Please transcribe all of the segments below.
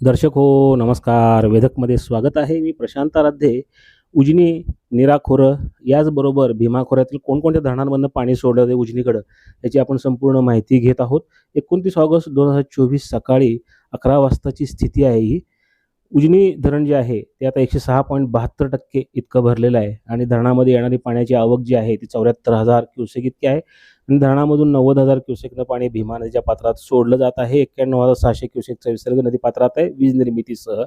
दर्शक हो नमस्कार. वेधकमध्ये स्वागत आहे. मी प्रशांत आराध्ये. उजनी निराखोरं याचबरोबर भीमाखोऱ्यातील कोणकोणत्या धरणांमधनं पाणी सोडलं जाते उजनीकडं याची आपण संपूर्ण माहिती घेत आहोत. एकोणतीस ऑगस्ट दोन हजार चोवीस सकाळी अकरा वाजताची स्थिती आहे ही. उजनी धरण जे आहे ते आता एकशे सहा पॉईंट बहात्तर टक्के इतकं भरलेलं आहे आणि धरणामध्ये येणारी पाण्याची आवक जी आहे ती चौऱ्याहत्तर हजार क्युसेक इतकी आहे. आणि धरणामधून नव्वद हजार क्युसेकनं पाणी भीमा नदीच्या पात्रात सोडलं जात आहे. एक्क्याण्णव हजार सहाशे क्युसेकचा विसर्ग नदी पात्रात आहे वीज निर्मितीसह.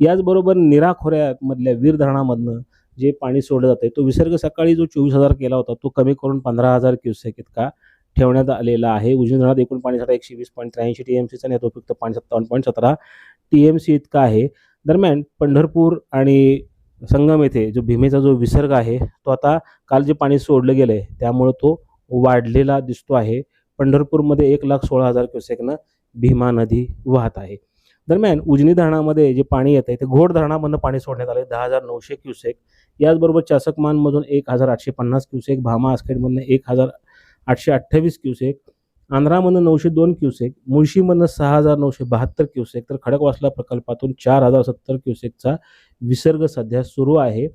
याचबरोबर निरा खोऱ्यामधल्या वीर धरणामधनं जे पाणी सोडलं जातं तो विसर्ग सकाळी जो चोवीस हजार केला होता तो कमी करून पंधरा हजार क्युसेक इतका ठेवण्यात आलेला आहे. उजनी धरणात एकूण पाणीसाठा एकशे वीस पॉईंट त्र्याऐंशी टी एम सीचा आणि उपयुक्त पाणी सत्तावन्न पॉईंट सतरा टी एम सी इतका आहे. दरम्यान पंढरपूर आणि संगम येथे जो भीमेचा जो विसर्ग आहे तो आता काल जे पाणी सोडलं गेलं आहे त्यामुळं तो वाढलेला दिसतो आहे. पंढरपूरमध्ये एक लाख सोळा हजार क्युसेकनं भीमा नदी वाहत आहे. दरम्यान उजनी धरणामध्ये जे पाणी येतं आहे ते घोड धरणामधनं पाणी सोडण्यात आले दहा हजार नऊशे क्युसेक. याचबरोबर चासकमानमधून एक हजार आठशे पन्नास क्युसेक. भामा आस्केटमधून एक हजार आठशे अठ्ठावीस क्युसेक. आंध्रामधनं नऊशे दोन क्युसेक. मुळशीमधनं सहा हजार नऊशे बहात्तर क्युसेक. तर खडकवासला प्रकल्पातून चार हजार सत्तर क्युसेकचा विसर्ग सध्या सुरू आहे.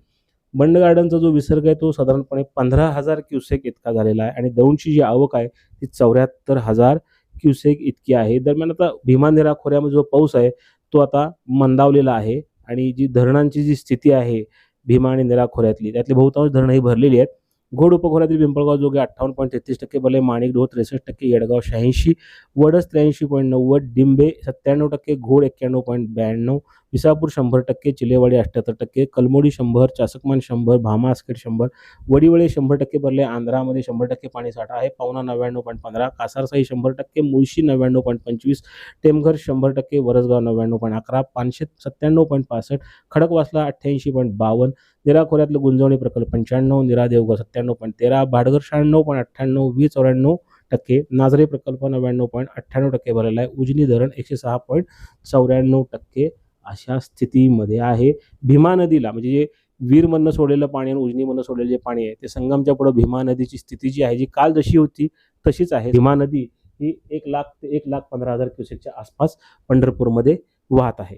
बंड गार्डनचा जो विसर्ग आहे तो साधारणपणे पंधरा हजार क्युसेक इतका झालेला आहे आणि दौंडची जी आवक आहे ती चौऱ्याहत्तर हजार क्युसेक इतकी आहे. दरम्यान आता भीमानेरा खोऱ्यामध्ये जो पाऊस आहे तो आता मंदावलेला आहे आणि जी धरणांची जी स्थिती आहे भीमा आणि नेरा खोऱ्यातली त्यातली बहुतांश धरणं ही भरलेली आहेत. घोड उपखोऱ्यातील पिंपळगाव जोगे अठ्ठावन्न पॉईंट तेहतीस टक्के भरले माणिक डोह त्रेसष्ट टक्के येडगाव शहाऐंशी वडस त्र्याऐंशी पॉईंट नव्वद डिंबे सत्त्याण्णव टक्के घोड एक्क्याण्णव पॉईंट ब्याण्णव विसापूर शंभर टक्के चिलेवाडी अठ्ठ्याहत्तर टक्के कलमोडी शंभर चासकमान शंभर भामा आस्केट शंभर वडीवळे शंभर टक्के भरले आंध्रामध्ये शंभर टक्के पाणीसाठा आहे पावना नव्याण्णव पॉईंट पंधरा कासारसाई शंभर टक्के मुळशी नव्याण्णव पॉईंट पंचवीस टेमघर शंभर टक्के वरसगाव नव्याण्णव पॉईंट अकरा पाचशे सत्त्याण्णव पॉईंट पासष्ट खडकवासला अठ्ठ्याऐंशी पॉईंट बावन्न निरा खोऱ्यातलं गुंजवणी प्रकल्प पंच्याण्णव निरा देवघर सत्त्याण्णव पॉईंट तेरा भाडघर शहाण्णव पॉईंट अठ्ठ्याण्णव वीस चौऱ्याण्णव टक्के नाझरे प्रकल्प नव्याण्णव पॉईंट अठ्ठ्याण्णव टक्के भरलेला आहे उजनी धरण एकशे सहा पॉईंट चौऱ्याण्णव टक्के अशा स्थितीमध्ये आहे. भीमा नदीला म्हणजे जे वीरमधनं सोडलेलं पाणी आणि उजनीमधनं सोडलेलं जे पाणी आहे ते संगमच्या पुढं भीमा नदीची स्थिती जी आहे जी काल जशी होती तशीच आहे. भीमा नदी ही एक लाख ते एक लाख पंधरा हजार क्युसेकच्या आसपास पंढरपूरमध्ये वाहत आहे.